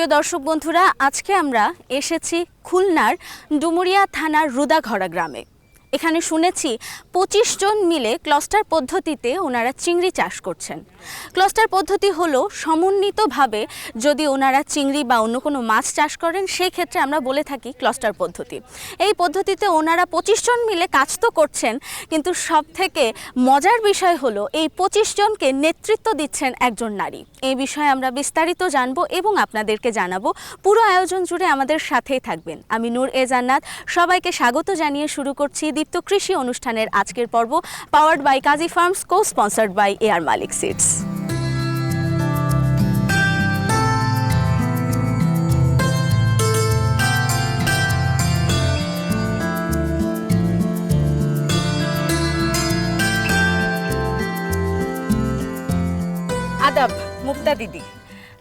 প্রিয় দর্শক বন্ধুরা আজকে আমরা এসেছি খুলনার ডুমুরিয়া থানার রুদাঘরা গ্রামে। এখানে শুনেছি পঁচিশ জন মিলে ক্লাস্টার পদ্ধতিতে ওনারা চিংড়ি চাষ করছেন। ক্লাস্টার পদ্ধতি হলো সমন্বিতভাবে যদি ওনারা চিংড়ি বা অন্য কোনো মাছ চাষ করেন সেই ক্ষেত্রে আমরা বলে থাকি ক্লাস্টার পদ্ধতি। এই পদ্ধতিতে ওনারা পঁচিশ জন মিলে কাজ তো করছেন, কিন্তু সব থেকে মজার বিষয় হলো এই পঁচিশ জনকে নেতৃত্ব দিচ্ছেন একজন নারী। এই বিষয়ে আমরা বিস্তারিত জানব এবং আপনাদেরকে জানাব। পুরো আয়োজন জুড়ে আমাদের সাথেই থাকবেন। আমি নূর এ জান্নাত। সবাইকে স্বাগত জানিয়ে শুরু করছি দীপ্ত কৃষি অনুষ্ঠানের আজকের পর্ব powered by Kazi farms co sponsored by air মালিক সিডস আদাব, মুক্তা দিদি।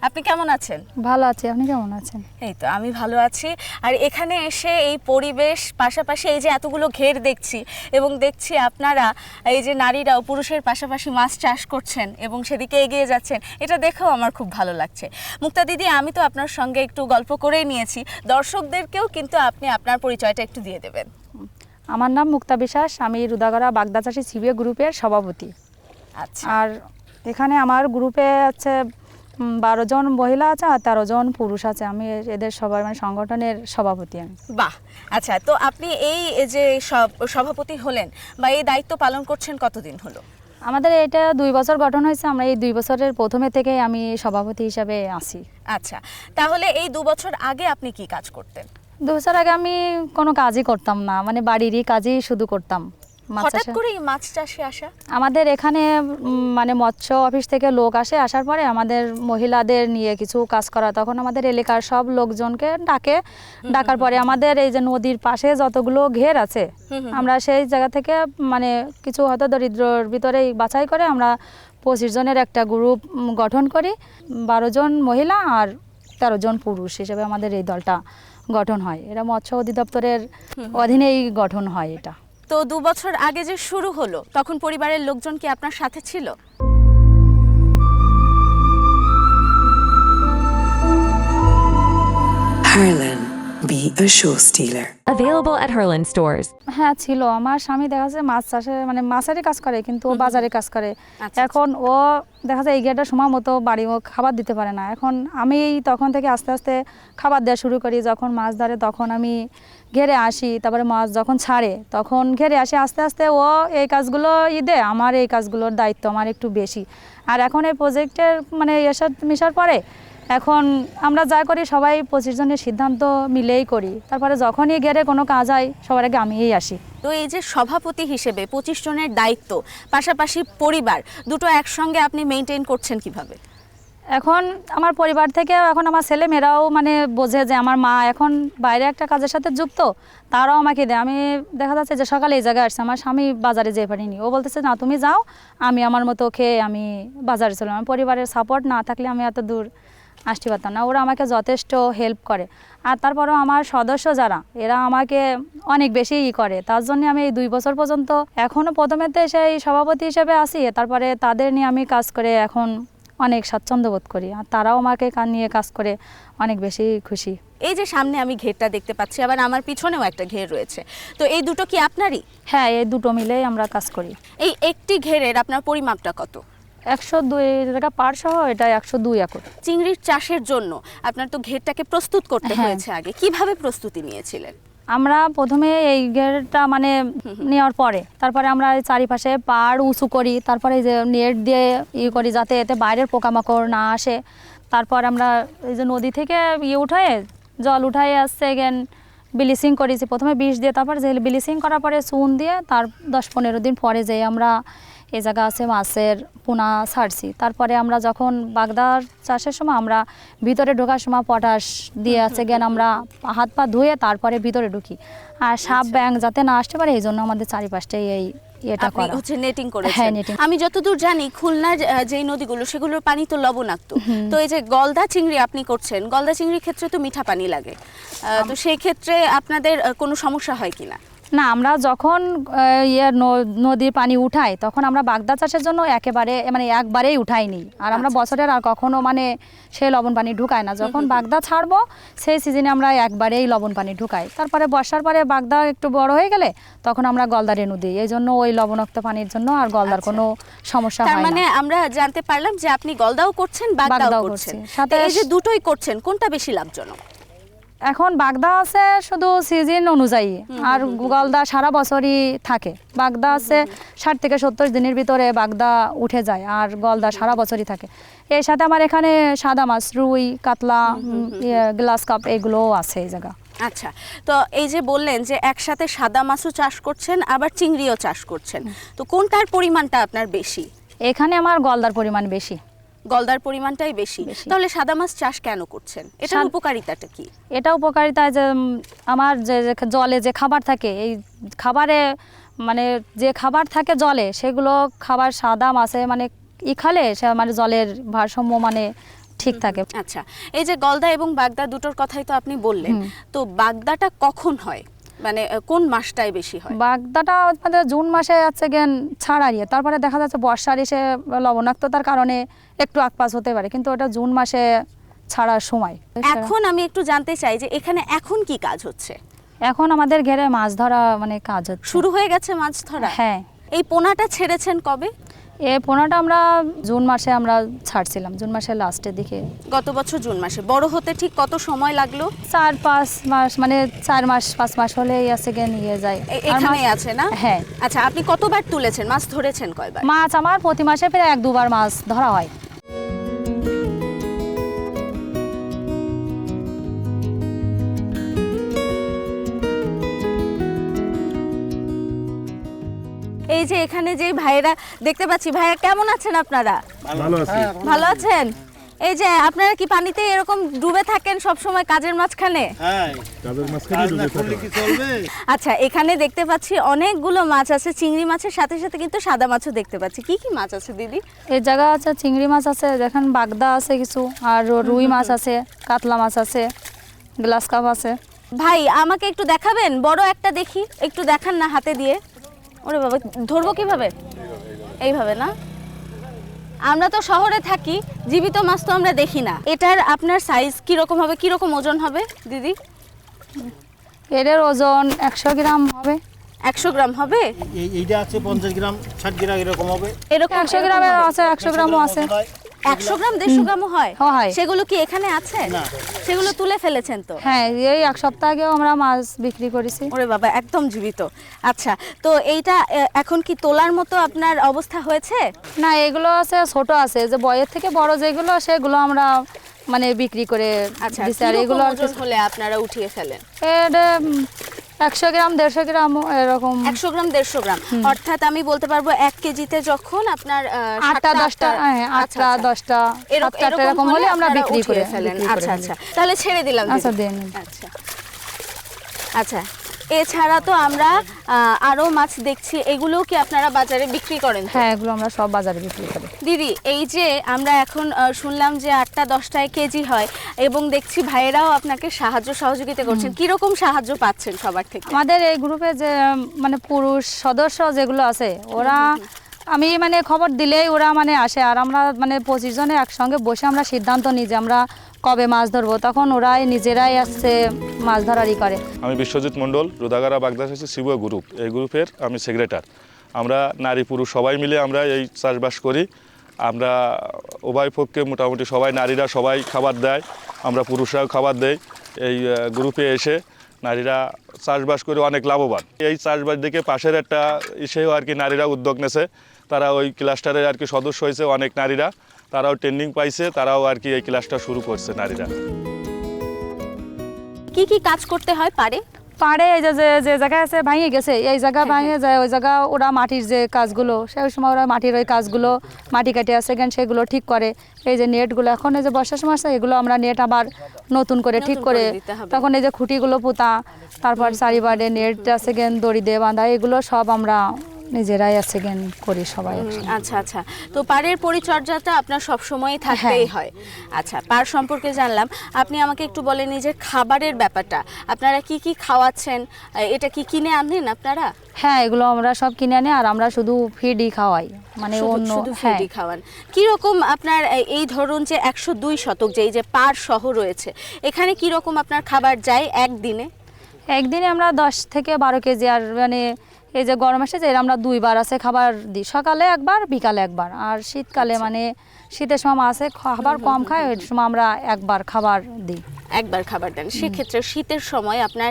আপনি কেমন আছেন? ভালো আছি আপনি কেমন আছেন? এই তো আমি ভালো আছি। আর এখানে এসে এই পরিবেশ পাশাপাশি এই যে এতগুলো ঘের দেখছি এবং দেখছি আপনারা এই যে নারীরাও পুরুষের পাশাপাশি মাছ চাষ করছেন এবং সেদিকে এগিয়ে যাচ্ছেন। এটা দেখেও আমার খুব ভালো লাগছে। মুক্তা দিদি আমি তো আপনার সঙ্গে একটু গল্প করেই নিয়েছি। দর্শকদেরকেও কিন্তু আপনি আপনার পরিচয়টা একটু দিয়ে দেবেন। আমার নাম মুক্তা বিশ্বাস আমি রুদাগড়া বাগদা চাষি সিবিএ গ্রুপের সভাপতি। আচ্ছা। আর এখানে আমার গ্রুপে আছে উম, বারো জন মহিলা আছে আর তেরো জন পুরুষ আছে। আমি এদের সবার মানে সংগঠনের সভাপতি আমি। বাহ! আচ্ছা তো আপনি এই যে সভাপতি হলেন বা এই দায়িত্ব পালন করছেন কতদিন হলো? আমাদের এটা দুই বছর গঠন হয়েছে আমরা এই দুই বছরের প্রথমে থেকে আমি সভাপতি হিসাবে আসি আচ্ছা তাহলে এই দু বছর আগে আপনি কি কাজ করতেন? দু বছর আগে আমি কোনো কাজই করতাম না মানে বাড়িরই কাজই শুধু করতাম। হঠাৎ করে এই মাছ চাষে আসা? আমাদের এখানে মানে মৎস্য অফিস থেকে লোক আসে আসার পরে আমাদের মহিলাদের নিয়ে কিছু কাজ করা। তখন আমাদের এলাকার সব লোকজনকে ডাকে। ডাকার পরে আমাদের এই যে নদীর পাশে যতগুলো ঘের আছে। আমরা সেই জায়গা থেকে মানে কিছু হয়তো দরিদ্রর ভিতরে বাছাই করে আমরা পঁচিশ জনের একটা গ্রুপ গঠন করি। বারো জন মহিলা আর তেরো জন পুরুষ হিসেবে আমাদের এই দলটা গঠন হয়। এটা মৎস্য অধিদপ্তরের অধীনেই গঠন হয় এটা। তো দু বছর আগে যে শুরু হলো তখন পরিবারের লোকজন কি আপনার সাথে ছিল? A show stealer. Available at Herland stores. হ্যাঁ ছিল। আমার স্বামী দেখা যাচ্ছে মাছ চাষে মানে মাছেরই কাজ করে কিন্তু ও বাজারে কাজ করে। আচ্ছা, এখন ও দেখা যায় এই গেটের সময় মতো বাড়ি ও খাবার দিতে পারে না। এখন আমি তখন থেকে আস্তে আস্তে খাবার দেওয়া শুরু করি। যখন মাছ ধরে তখন আমি ঘেরে আসি। তারপরে মাছ যখন ছাড়ে তখন ঘেরে আসি। আস্তে আস্তে ও এই কাজগুলো ঈদে আমার এই কাজগুলোর দায়িত্ব আমার একটু বেশি। আর এখন এই প্রজেক্টের মানে এসার মিশার পরে এখন আমরা যা করি সবাই পঁচিশ জনের সিদ্ধান্ত মিলেই করি। তারপরে যখনই গেলে কোনো কাজ হয় সবার আগে আমিই আসি। তো এই যে সভাপতি হিসেবে পঁচিশ জনের দায়িত্ব পাশাপাশি পরিবার দুটো একসঙ্গে আপনি মেনটেন করছেন কীভাবে? এখন আমার পরিবার থেকে এখন আমার ছেলে মেয়েরাও মানে বোঝে যে আমার মা এখন বাইরে একটা কাজের সাথে যুক্ত তারাও আমাকে দেয়। আমি দেখা যাচ্ছে যে সকালে এই জায়গায় আসছে আমার স্বামী বাজারে যেতে পারিনি। ও বলতেছে না তুমি যাও আমি আমার মতো খেয়ে আমি বাজারে চললাম আমার পরিবারের সাপোর্ট না থাকলে আমি এত দূর আসতে পারতাম না। ওরা আমাকে যথেষ্ট হেল্প করে। আর তারপরেও আমার সদস্য যারা এরা আমাকে অনেক বেশি ই করে। তার জন্য আমি এই দুই বছর পর্যন্ত এখনও প্রথমেতে সেই সভাপতি হিসেবে আসি তারপরে তাদের নিয়ে আমি কাজ করে এখন অনেক স্বাচ্ছন্দ্য বোধ করি। আর তারাও আমাকে কান নিয়ে কাজ করে অনেক বেশি খুশি। এই যে সামনে আমি ঘেরটা দেখতে পাচ্ছি আবার আমার পিছনেও একটা ঘের রয়েছে। তো এই দুটো কি আপনারই? হ্যাঁ এই দুটো মিলেই আমরা কাজ করি। এই একটি ঘেরের আপনার পরিমাপটা কত? একশো দুই টাকা পার সহ এটা একশো দুই একর। চিংড়ির চাষের জন্য আপনার তো ঘেরটাকে প্রস্তুত করতে হ্যাঁ। হয়েছে আগে। কীভাবে প্রস্তুতি নিয়েছিলেন? আমরা প্রথমে এই গেটটা মানে নেওয়ার পরে তারপরে আমরা চারিপাশে পাড় উঁচু করি তারপরে এই যে নেট দিয়ে ই করি যাতে এতে বাইরের পোকামাকড় না আসে। তারপর আমরা এই যে নদী থেকে ইয়ে উঠায় জল উঠাই আসছে এগেন ব্লিচিং করেছি। প্রথমে বিষ দিয়ে তারপর যে ব্লিচিং করার পরে চুন দিয়ে তার দশ পনেরো দিন পরে যে আমরা এই জায়গা আছে মাছের পোনা ছাড়ছি। তারপরে আমরা যখন বাগদার চাষের সময় আমরা ভিতরে ঢোকার সময় পটাশ দিয়ে আছে জ্ঞান আমরা হাত পা ধুয়ে তারপরে ভিতরে ঢুকি। আর সাপ ব্যাং যাতে না আসতে পারে এই জন্য আমাদের চারিপাশটাই এই এটা করা। হচ্ছে নেটিং করেছেন। হ্যাঁ, আমি যতদূর জানি খুলনার আহ, যেই নদীগুলো সেগুলোর পানি তো লবণাক্ত। তো এই যে গলদা চিংড়ি আপনি করছেন গলদা চিংড়ির ক্ষেত্রে তো মিঠা পানি লাগে। তো সেই ক্ষেত্রে আপনাদের কোনো সমস্যা হয় কিনা? না আমরা যখন ইয়ে নদীর পানি উঠাই তখন আমরা বাগদা চাষের জন্য একেবারে মানে একবারেই উঠাইনি। আর আমরা বছরের আর কখনো মানে সে লবণ পানি ঢুকাই না। যখন বাগদা ছাড়বো সেই সিজনে আমরা একবারেই লবণ পানি ঢুকাই। তারপরে বর্ষার পরে বাগদা একটু বড় হয়ে গেলে তখন আমরা গলদা রেণু দিই এই জন্য ওই লবণাক্ত পানির জন্য আর গলদার কোনো সমস্যা হয় মানে আমরা জানতে পারলাম যে আপনি গলদাও করছেন বাগদাও করছেন। সাথে এই যে দুটোই করছেন কোনটা বেশি লাভজনক? এখন বাগদা আছে শুধু সিজন অনুযায়ী আর গলদা সারা বছরই থাকে। বাগদা আছে ষাট থেকে সত্তর দিনের ভিতরে বাগদা উঠে যায় আর গলদা সারা বছরই থাকে। এর সাথে আমার এখানে সাদা মাছ রুই কাতলা গ্লাস কাপ এগুলোও আছে এই জায়গা। আচ্ছা তো এই যে বললেন যে একসাথে সাদা মাছও চাষ করছেন আবার চিংড়িও চাষ করছেন তো কোনটার পরিমাণটা আপনার বেশি? এখানে আমার গলদার পরিমাণ বেশি। গলদার পরিমাণটাই বেশি। তাহলে সাদা মাছ চাষ কেন করছেন? সাদ- উপকারিতাটা কি? এটা উপকারিতা যে আমার যে যে জলে যে খাবার থাকে এই খাবারে মানে যে খাবার থাকে জলে সেগুলো খাবার সাদা মাছে মানে ই খালে সে মানে জলের ভারসাম্য মানে ঠিক থাকে। আচ্ছা। এই যে গলদা এবং বাগদা দুটোর কথাই তো আপনি বললেন তো বাগদাটা কখন হয়? মানে কোন মাসটায় বেশি হয়? বাগদাটা আমাদের জুন মাসে আছে গেন ছাড়াইয়ে তারপরে দেখা যাচ্ছে বর্ষার এসে লবণাক্ততার কারণে একটু আকপাস হতে পারে কিন্তু ওটা জুন মাসে ছাড়ার সময়। এখন আমি একটু জানতে চাই যে এখানে এখন কি কাজ হচ্ছে? এখন আমাদের ঘেরে মাছ ধরা মানে কাজ হচ্ছে। শুরু হয়ে গেছে মাছ ধরা? হ্যাঁ। এই পোনাটা ছেড়েছেন কবে? এ পোনাটা আমরা জুন মাসে আমরা ছাড়ছিলাম জুন মাসের লাস্টের দিকে। গত বছর জুন মাসে। বড় হতে ঠিক কত সময় লাগল? চার পাঁচ মাস মানে চার মাস পাঁচ মাস হলে আছে গিয়ে নিয়ে যায়। এ- আর এখানেই মাছ- আছে না? হ্যাঁ। আচ্ছা আপনি কতবার তুলেছেন? মাছ ধরেছেন কয়বার? মাছ আমার প্রতি মাসে প্রায় এক দুবার মাছ ধরা হয়। এই যে এখানে যে ভাইয়েরা দেখতে পাচ্ছি ভাইয়া কেমন আছেন আপনারা? ভালো আছি। ভালো আছেন? এই যে আপনারা কি পানিতে এরকম ডুবে থাকেন সব সময় কাজের মাঝখানে হ্যাঁ আচ্ছা এখানে দেখতে পাচ্ছি অনেকগুলো মাছ আছে চিংড়ি মাছের সাথে সাথে কিন্তু সাদা মাছও দেখতে পাচ্ছি। কি কি মাছ আছে দিদি? এই জায়গা আছে চিংড়ি মাছ আছে দেখেন বাগদা আছে কিছু আর রুই মাছ আছে কাতলা মাছ আছে গ্লাস কাপ আছে। ভাই আমাকে একটু দেখাবেন? বড় একটা দেখি একটু দেখান না হাতে দিয়ে। ওরে বাবা ধরবো কীভাবে? এইভাবে না? আমরা তো শহরে থাকি জীবিত মাছ তো আমরা দেখি না। এটার আপনার সাইজ কীরকম হবে? কীরকম ওজন হবে দিদি? এটার ওজন একশো গ্রাম হবে। একশো গ্রাম হবে? এই এইটা আছে পঞ্চাশ গ্রাম ষাট গ্রাম এরকম হবে। এরকম একশো গ্রামের আছে একশো গ্রামও আছে। একশো গ্রাম দেড়শো গ্রামও হয়। সেগুলো কি এখানে আছে? সেগুলো তুলে ফেলেছেন তো? হ্যাঁ এই এক সপ্তাহ আগেও আমরা মাছ বিক্রি করেছি। ওরে বাবা একদম জীবিত। আচ্ছা তো এইটা এখন কি তোলার মতো আপনার অবস্থা হয়েছে? না এগুলো আছে ছোট আছে। যে বয়ের থেকে বড় যেগুলো সেগুলো আমরা মানে বিক্রি করে আচ্ছা এগুলো হলে আপনারা উঠিয়ে ফেলেন? এটা একশো গ্রাম দেড়শো গ্রাম এরকম। একশো গ্রাম দেড়শো গ্রাম। অর্থাৎ আমি বলতে পারব এক কেজিতে যখন আপনার আটটা দশটা আটটা- হ্যাঁ আচ্ছা, আচ্ছা। দশটা এরকম হলে আমরা বিক্রি করে ফেলেন। আচ্ছা আচ্ছা। তাহলে ছেড়ে দিলাম আচ্ছা। আচ্ছা। আচ্ছা। এছাড়া তো আমরা আহ, আরও মাছ দেখছি এগুলোও কি আপনারা বাজারে বিক্রি করেন হ্যাঁ এগুলো আমরা সব বাজারে বিক্রি করি। দিদি এই যে আমরা এখন শুনলাম যে আটটা দশটায় কেজি হয় এবং দেখছি ভাইয়েরাও আপনাকে সাহায্য সহযোগিতা করছেন। কীরকম সাহায্য পাচ্ছেন সবার থেকে? আমাদের এই গ্রুপে যে মানে পুরুষ সদস্য যেগুলো আছে ওরা আমি মানে খবর দিলেই ওরা মানে আসে আর আমরা মানে পঁচিশ জনে একসঙ্গে বসে আমরা সিদ্ধান্ত নিই যে আমরা কবে মাছ ধরবো? তখন ওরাই নিজেরাই আসছে মাছ ধরারই করে। আমি বিশ্বজিৎ মণ্ডল রুদাগারা বাগদাসী শিব গ্রুপ। এই গ্রুপের আমি সেক্রেটার। আমরা নারী পুরুষ সবাই মিলে আমরা এই চাষবাস করি। আমরা উভয় পক্ষে মোটামুটি সবাই নারীরা সবাই খাবার দেয়, আমরা পুরুষরাও খাবার দেই এই গ্রুপে এসে নারীরা চাষবাস করে অনেক লাভবান। এই চাষবাস দেখে পাশের একটা ইসেও আর কি নারীরা উদ্যোগ নেছে। তারা ওই ক্লাস্টারের আর কি সদস্য হয়েছে অনেক নারীরা। তারাও ট্রেনিং পাইছে তারাও আর কি এই ক্লাসটা শুরু করছে নারীরা। কি কি কাজ করতে হয় পারে? পাড়ে এই যে যে- যে জায়গায় আছে ভাঙে গেছে এই জায়গা ভাঙে যায় ওই জায়গা ওরা মাটির যে কাজগুলো সেই সময় ওরা মাটির ওই কাজগুলো মাটি কাটে আছে কেন সেগুলো ঠিক করে। এই যে নেটগুলো এখন এই যে বর্ষার সময় আছে এগুলো আমরা নেট আবার নতুন করে ঠিক করে। তখন এই যে খুঁটিগুলো পোতা তারপর চারিবারে নেট আছে কেন দড়ি দিয়ে বাঁধা এগুলো সব আমরা নিজেরাই আছে জ্ঞান করি সবাই আচ্ছা আচ্ছা। তো পাড়ের পরিচর্যাটা আপনার সব সময় থাকতেই হ্যাঁ। হয়। আচ্ছা পাড় সম্পর্কে জানলাম। আপনি আমাকে একটু বলেন যে খাবারের ব্যাপারটা। আপনারা কি কি খাওয়াচ্ছেন? এটা কি কিনে আনেন আপনারা? হ্যাঁ এগুলো আমরা সব কিনে আনি আর আমরা শুধু ফিডই খাওয়াই। মানে অন্য হ্যাঁ। ফিডই খাওয়ান। কীরকম আপনার এই- ধরুন যে একশো দুই শতক যে এই যে পাড় সহ রয়েছে এখানে কীরকম আপনার খাবার যায় একদিনে? একদিনে আমরা দশ থেকে বারো কেজি আর মানে এই যে গরম আসে যে আমরা দুইবার আছে খাবার দিই সকালে একবার বিকালে একবার আর শীতকালে আচ্ছা। মানে শীতের সময় মাছে খাবার কম খায় ওই সময় আমরা একবার খাবার দিই। একবার খাবার দেন। সেক্ষেত্রে শীতের সময় আপনার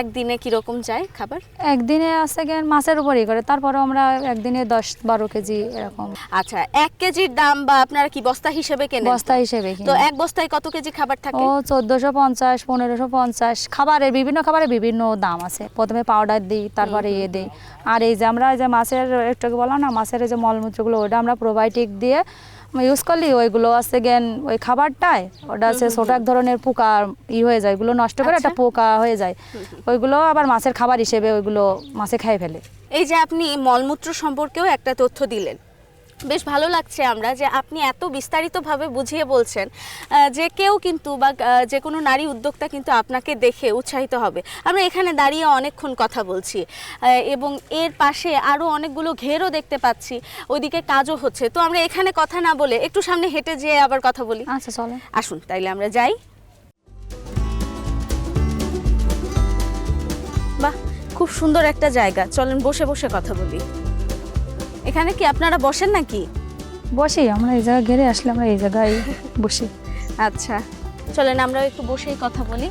একদিনে কীরকম যায় খাবার? একদিনে আছে গেন মাছের উপরই করে তারপরে আমরা একদিনে দশ বারো কেজি এরকম। আচ্ছা এক কেজির দাম বা আপনারা কি বস্তা হিসেবে কেনেন? বস্তা হিসেবে তো এক বস্তায় কত কেজি খাবার থাকে? ও চোদ্দোশো পঞ্চাশ পনেরোশো পঞ্চাশ খাবারের বিভিন্ন খাবারের বিভিন্ন দাম আছে। প্রথমে পাউডার দিই তারপরে ইয়ে দিই। আর এই যে আমরা এই যে মাছের একটু বললাম না মাছের যে মলমূত্রগুলো ওটা আমরা প্রোবায়োটিক দিয়ে ইউজ করলি ওইগুলো আছে জ্ঞান ওই খাবারটায় ওটা আছে ছোট এক ধরনের পোকা ই হয়ে যায় ওইগুলো নষ্ট করে একটা আচ্ছা। পোকা হয়ে যায়। ওইগুলো আবার মাছের খাবার হিসেবে ওইগুলো মাছে খাই ফেলে। এই যে আপনি মলমূত্র সম্পর্কেও একটা তথ্য দিলেন। বেশ ভালো লাগছে আমরা যে আপনি এত বিস্তারিতভাবে বুঝিয়ে বলছেন যে কেউ কিন্তু বা যে কোনো নারী উদ্যোক্তা কিন্তু আপনাকে দেখে উৎসাহিত হবে। আমরা এখানে দাঁড়িয়ে অনেকক্ষণ কথা বলছি এবং এর পাশে আরও অনেকগুলো ঘেরও দেখতে পাচ্ছি। ওইদিকে কাজও হচ্ছে। তো আমরা এখানে কথা না বলে একটু সামনে হেঁটে যেয়ে আবার কথা বলি। আচ্ছা চলে। আসুন তাইলে আমরা যাই। বাহ খুব সুন্দর একটা জায়গা। চলেন বসে বসে কথা বলি। এখানে কি আপনারা বসেন নাকি? বসি আমরা এই জায়গায় ঘেরে আসলে আমরা এই জায়গায় বসি। আচ্ছা চলেন আমরা একটু বসেই কথা বলি।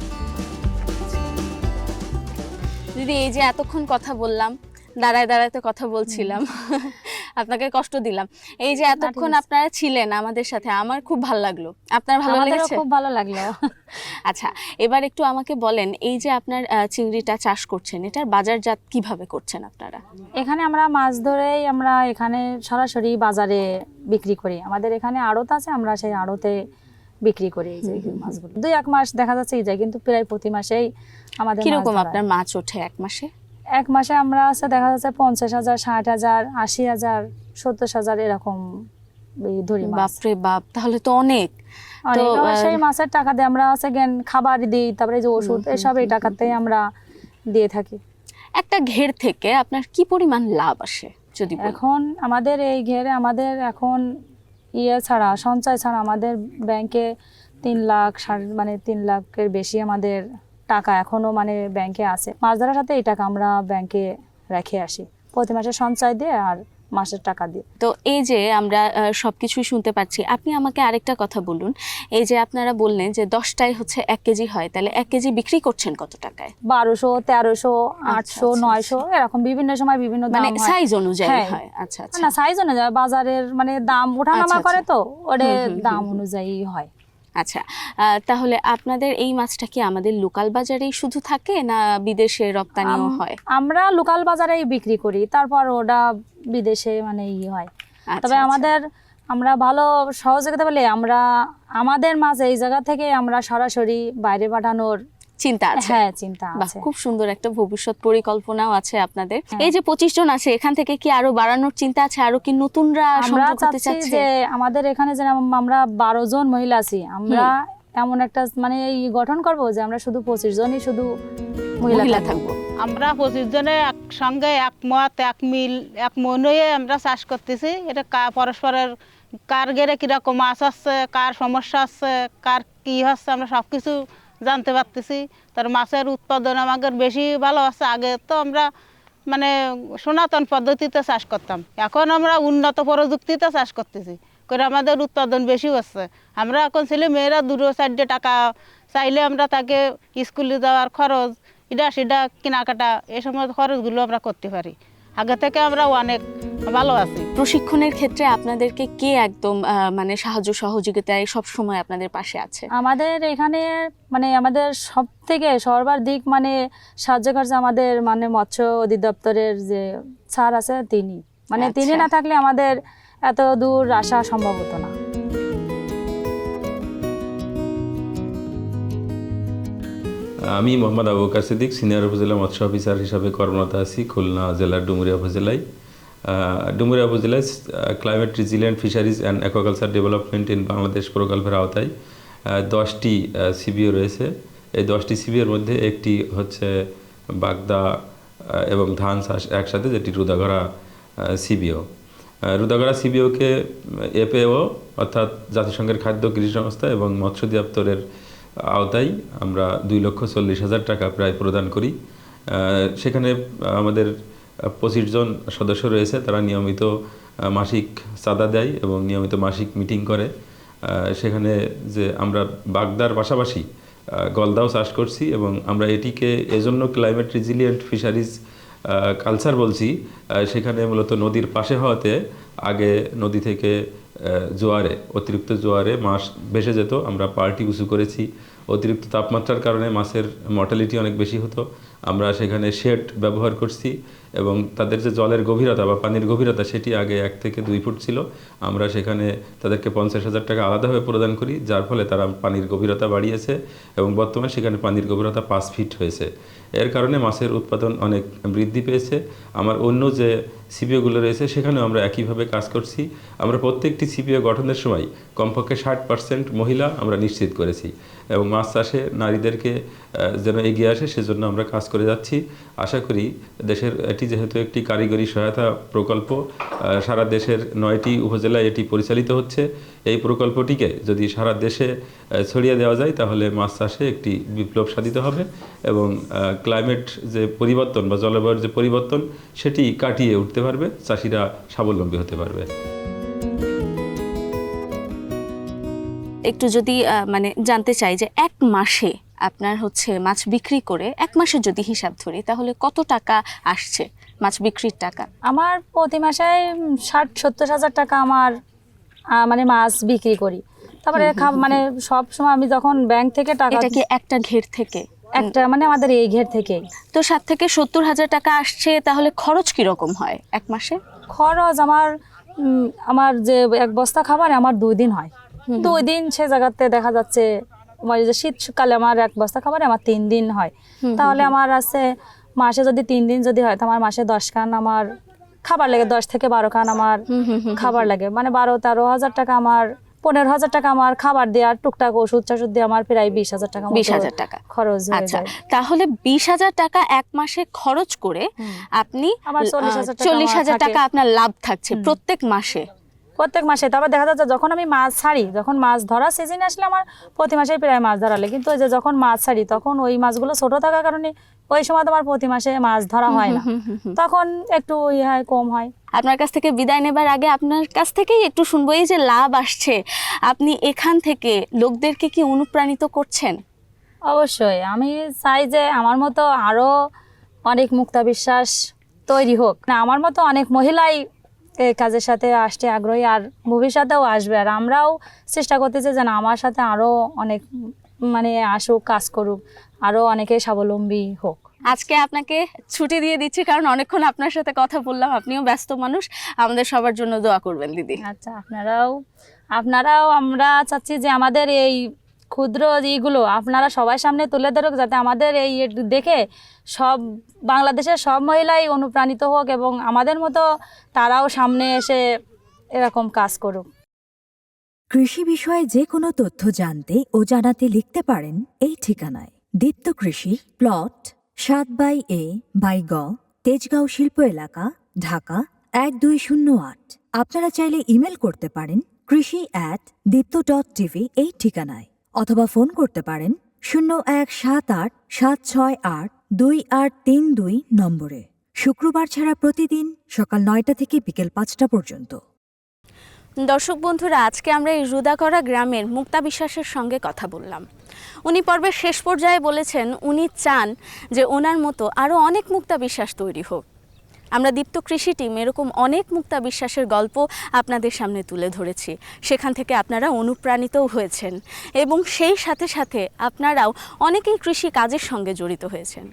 দিদি এই যে এতক্ষণ কথা বললাম দাঁড়ায় দাঁড়ায় তো কথা বলছিলাম। আপনাকে কষ্ট দিলাম। এই যে এতক্ষণ আপনারা ছিলেন আমাদের সাথে আমার খুব ভালো লাগল। আপনার ভালো লেগেছে? খুব ভালো লাগল। আচ্ছা এবার একটু আমাকে বলেন এই যে আপনার চিংড়িটা চাষ করছেন এটার বাজারজাত কীভাবে করছেন আপনারা? এখানে আমরা মাছ ধরেই আমরা এখানে সরাসরি বাজারে বিক্রি করি। আমাদের এখানে আড়ত আছে আমরা সেই আড়তে বিক্রি করি এই যে মাছগুলো। দুই এক মাস দেখা যাচ্ছে এই যায় কিন্তু প্রায় প্রতি মাসেই আমাদের কীরকম আপনার মাছ ওঠে এক মাসে? এক মাসে আমরা আছে দেখা যাচ্ছে পঞ্চাশ হাজার ষাট হাজার আশি হাজার সত্তর হাজার এরকম ধরি বাপরে বাপ তাহলে তো অনেক। তো, সেই মাছের টাকা দিয়ে আমরা আছে খাবার দিই তারপরে যে ওষুধ এসব এই টাকাতেই আমরা দিয়ে থাকি। একটা ঘের থেকে আপনার কি পরিমাণ লাভ আসে যদি এখন আমাদের এই ঘেরে আমাদের এখন ইয়ে ছাড়া সঞ্চয় ছাড়া আমাদের ব্যাংকে তিন লাখ সাড়ে মানে তিন লাখের বেশি আমাদের টাকা এখনও মানে ব্যাংকে আছে। মাছ ধরার সাথে এই টাকা আমরা ব্যাংকে রেখে আসি। প্রতি মাসে সঞ্চয় দিয়ে আর মাসের টাকা দিয়ে। তো এই যে আমরা সবকিছুই শুনতে পাচ্ছি আপনি আমাকে আরেকটা কথা বলুন। এই যে আপনারা বললেন যে দশটায় হচ্ছে এক কেজি হয় তাহলে এক কেজি বিক্রি করছেন কত টাকায়? বারোশো তেরোশো আটশো আচ্ছা, নয়শো এরকম বিভিন্ন সময় বিভিন্ন মানে সাইজ অনুযায়ী হ্যাঁ। হয়। আচ্ছা আচ্ছা। না সাইজ অনুযায়ী বাজারের মানে দাম ওঠানামা আচ্ছা, করে আচ্ছা। তো ওরে হুম, দাম অনুযায়ী হয়। আচ্ছা তাহলে আপনাদের এই মাছটা কি আমাদের লোকাল বাজারেই শুধু থাকে না বিদেশে রপ্তানিও হয় আমরা লোকাল বাজারেই বিক্রি করি তারপর ওটা বিদেশে মানে ই হয় আচ্ছা, তবে আচ্ছা। আমাদের আমরা ভালো সহযোগিতা বলে আমরা আমাদের মাছ এই জায়গা থেকে আমরা সরাসরি বাইরে পাঠানোর চিন্তা আছে। হ্যাঁ চিন্তা আছে। খুব সুন্দর একটা ভবিষ্যৎ পরিকল্পনাও আছে আপনাদের। এই যে পঁচিশ জন আছে এখান থেকে কি আরও বাড়ানোর চিন্তা আছে? আরও কি নতুনরা আমরা সংযোগ হতে চাচ্ছে যে আমাদের এখানে যে আমরা বারো জন মহিলা আছি আমরা এমন একটা মানে এই গঠন করব যে আমরা শুধু পঁচিশ জনই শুধু মহিলা থাকব। থাকব। আমরা পঁচিশ জনে একসঙ্গে একমত এক মিল এক মন হয়ে আমরা চাষ করতেছি। এটা পরস্পরের কার গেরে কীরকম মাছ আসছে কার সমস্যা আসছে কার কী হচ্ছে আমরা সব কিছু জানতে পারতেছি। তার মাছের উৎপাদন আমাদের বেশি ভালো আছে। আগে তো আমরা মানে সনাতন পদ্ধতিতে চাষ করতাম। এখন আমরা উন্নত প্রযুক্তিতে চাষ করতেছি। করে আমাদের উৎপাদন বেশি হচ্ছে। আমরা এখন ছেলে মেয়েরা দুটো চারটে টাকা চাইলে আমরা তাকে স্কুলে যাওয়ার খরচ এটা সেটা, কেনাকাটা এই সমস্ত খরচগুলো আমরা করতে পারি। আগে থেকে আমরা অনেক ভালো আছি। প্রশিক্ষণের ক্ষেত্রে আপনাদেরকে কে একদম মানে সাহায্য সহযোগিতায় সব সময় আপনাদের পাশে আছে? আমাদের এখানে মানে আমাদের সব থেকে সর্বাধিক মানে সাহায্য করছে আমাদের মানে মৎস্য অধিদপ্তরের যে স্যার আছে তিনি। মানে তিনি আচ্ছা। না থাকলে আমাদের এত দূর আসা সম্ভব হতো না। আমি মোহাম্মদ আবু বকর সিদ্দিক, সিনিয়র উপজেলা মৎস্য অফিসার হিসাবে কর্মরত আছি খুলনা জেলার ডুমুরিয়া উপজেলায়। ডুমুরিয়া উপজেলায় climate resilient fisheries and aquaculture development in Bangladesh প্রকল্পের আওতায় দশটি সিবিও রয়েছে। এই দশটি সিবিওর মধ্যে একটি হচ্ছে বাগদা এবং ধান চাষ একসাথে, যেটি রুদাগড়া সিবিও রুদাগড়া সিবিওকে এপএও অর্থাৎ জাতিসংঘের খাদ্য কৃষি সংস্থা এবং মৎস্য দপ্তরের আওতায় আমরা দুই লক্ষ চল্লিশ হাজার টাকা প্রায় প্রদান করি। সেখানে আমাদের পঁচিশ জন সদস্য রয়েছে, তারা নিয়মিত মাসিক চাঁদা দেয় এবং নিয়মিত মাসিক মিটিং করে। সেখানে যে আমরা বাগদার পাশাপাশি গলদাও চাষ করছি এবং আমরা এটিকে এজন্য ক্লাইমেট রিজিলিয়েন্ট ফিশারিজ কালচার বলছি। সেখানে মূলত নদীর পাশে হওয়াতে আগে নদী থেকে জোয়ারে, অতিরিক্ত জোয়ারে মাছ ভেসে যেত। আমরা পার্টি উঁচু করেছি। অতিরিক্ত তাপমাত্রার কারণে মাছের মর্টালিটি অনেক বেশি হতো। আমরা সেখানে শেড ব্যবহার করছি এবং তাদের যে জলের গভীরতা বা পানির গভীরতা সেটি আগে এক থেকে দুই ফুট ছিল। আমরা সেখানে তাদেরকে পঞ্চাশ হাজার টাকা আলাদাভাবে প্রদান করি, যার ফলে তারা পানির গভীরতা বাড়িয়েছে এবং বর্তমানে সেখানে পানির গভীরতা পাঁচ ফিট হয়েছে। এর কারণে মাছের উৎপাদন অনেক বৃদ্ধি পেয়েছে। আমার অন্য যে সিপিওগুলো রয়েছে, সেখানেও আমরা একইভাবে কাজ করছি। আমরা প্রত্যেকটি সিপিও গঠনের সময় কমপক্ষে ষাট পার্সেন্ট মহিলা আমরা নিশ্চিত করেছি। এবং মাছ চাষে নারীদেরকে যেন এগিয়ে আসে, সেজন্য আমরা কাজ করে যাচ্ছি। আশা করি দেশের এটি যেহেতু একটি কারিগরি সহায়তা প্রকল্প সারা দেশের নয়টি উপজেলায় এটি পরিচালিত হচ্ছে। এই প্রকল্পটিকে যদি সারা দেশে ছড়িয়ে দেওয়া যায়, তাহলে মাছ চাষে একটি বিপ্লব সাধিত হবে এবং ক্লাইমেট যে পরিবর্তন বা জলবায়ুর যে পরিবর্তন, সেটি কাটিয়ে উঠতে পারবে, চাষিরা স্বাবলম্বী হতে পারবে। একটু যদি মানে জানতে চাই যে এক মাসে আপনার হচ্ছে মাছ বিক্রি করে এক মাসের যদি হিসাব ধরি তাহলে কত টাকা আসছে মাছ বিক্রির টাকা? আমার প্রতি মাসে ষাট সত্তর হাজার টাকা আমার মানে মাছ বিক্রি করি। তারপরে মানে সব সময় আমি যখন ব্যাংক থেকে টাকা এটা কি একটা ঘের থেকে? একটা মানে আমাদের এই ঘের থেকে তো সাত থেকে সত্তর হাজার টাকা আসছে তাহলে খরচ কীরকম হয় এক মাসে? খরচ আমার আমার যে এক বস্তা খাবার আমার দুই দিন হয়। দুই দিন সে জায়গাতে দেখা যাচ্ছে আমার যে শীতকালে আমার এক বস্তা খাবার আমার তিন দিন হয়। তাহলে আমার আছে মাসে যদি তিন দিন যদি হয় তো আমার মাসে দশ খান আমার খাবার লাগে দশ থেকে বারো খান আমার খাবার লাগে। মানে বারো তেরো হাজার টাকা আমার পনেরো হাজার টাকা আমার খাবার দিয়ে আর টুকটাক ওষুধ টষুধ দিয়ে আমার প্রায় বিশ হাজার টাকা বিশ হাজার টাকা। খরচ আচ্ছা তাহলে বিশ হাজার টাকা এক মাসে খরচ করে আপনি আমার 40,000 টাকা চল্লিশ হাজার টাকা আপনার লাভ থাকছে প্রত্যেক মাসে। প্রত্যেক মাসে। তারপর দেখা যাচ্ছে যখন আমি মাছ ছাড়ি যখন মাছ ধরার সিজন আসলে আমার প্রতি মাসে প্রায় মাছ ধরালে। কিন্তু ওই যে যখন মাছ ছাড়ি তখন ওই মাছগুলো ছোট থাকার কারণে ওই সময় তোমার প্রতি মাসে মাছ ধরা হয় না। তখন একটু হয় কম হয়। আপনার কাছ থেকে বিদায় নেবার আগে আপনার কাছ থেকেই একটু শুনব এই যে লাভ আসছে। আপনি এখান থেকে লোকদেরকে কি অনুপ্রাণিত করছেন? অবশ্যই। আমি চাই যে আমার মতো আরও অনেক মুক্তা বিশ্বাস তৈরি হোক। না আমার মতো অনেক মহিলাই এই কাজের সাথে আসতে আগ্রহী আর ভবিষ্যতেও আসবে। আর আমরাও চেষ্টা করতেছি যে না আমার সাথে আরও অনেক মানে আসুক কাজ করুক আরও অনেকে স্বাবলম্বী হোক। আজকে আপনাকে ছুটি দিয়ে দিচ্ছি কারণ অনেকক্ষণ আপনার সাথে কথা বললাম। আপনিও ব্যস্ত মানুষ আমাদের সবার জন্য দোয়া করবেন দিদি। আচ্ছা আপনারাও আপনারাও আমরা চাচ্ছি যে আমাদের এই ক্ষুদ্র ইগুলো আপনারা সবাই সামনে তুলে ধরুক যাতে আমাদের এই দেখে সব বাংলাদেশের সব মহিলাই অনুপ্রাণিত হোক এবং আমাদের মতো তারাও সামনে এসে এরকম কাজ করুক। কৃষি বিষয়ে যে কোনো তথ্য জানতে ও জানাতে লিখতে পারেন এই ঠিকানায়। দীপ্ত কৃষি, প্লট, সাত বাই এ, বাই গ, তেজগাঁও শিল্প এলাকা, ঢাকা, এক দুই শূন্য আট। আপনারা চাইলে ইমেল করতে পারেন কৃষি অ্যাট দীপ্ত ডট টিভি এই ঠিকানায়। অথবা ফোন করতে পারেন শূন্য এক সাত আট সাত ছয় আট দুই আট তিন দুই নম্বরে। শুক্রবার ছাড়া প্রতিদিন সকাল নয়টা থেকে বিকেল পাঁচটা পর্যন্ত। দর্শক বন্ধুরা, আজকে আমরা এই রুদাকরা গ্রামের মুক্তা বিশ্বাসের সঙ্গে কথা বললাম। উনি পর্বের শেষ পর্যায়ে বলেছেন, উনি চান যে ওনার মতো আরও অনেক মুক্তা বিশ্বাস তৈরি হোক। আমরা দীপ্ত কৃষি টিম, এরকম অনেক মুক্তা বিশ্বাসের গল্প আপনাদের সামনে তুলে ধরেছি। সেখান থেকে আপনারা অনুপ্রাণিতও হয়েছেন এবং সেই সাথে সাথে আপনারাও অনেকেই কৃষি কাজের সঙ্গে জড়িত হয়েছেন।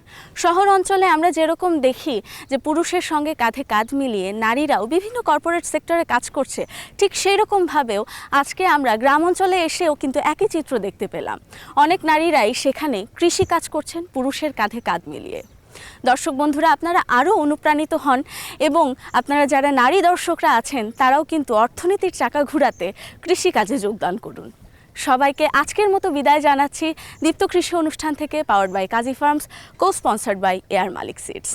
শহর অঞ্চলে আমরা যেরকম দেখি যে পুরুষের সঙ্গে কাঁধে কাঁধ মিলিয়ে নারীরাও বিভিন্ন কর্পোরেট সেক্টরে কাজ করছে, ঠিক সেই রকমভাবেও আজকে আমরা গ্রাম অঞ্চলে এসেও কিন্তু একই চিত্র দেখতে পেলাম। অনেক নারীরাই সেখানে কৃষি কাজ করছেন পুরুষের কাঁধে কাঁধ মিলিয়ে। দর্শক বন্ধুরা, আপনারা আরও অনুপ্রাণিত হন এবং আপনারা যারা নারী দর্শকরা আছেন, তারাও কিন্তু অর্থনীতির চাকা ঘুরাতে কৃষিকাজে যোগদান করুন। সবাইকে আজকের মতো বিদায় জানাচ্ছি। দীপ্ত কৃষি অনুষ্ঠান থেকে power by Kazi farms co sponsored by air মালিক সিডস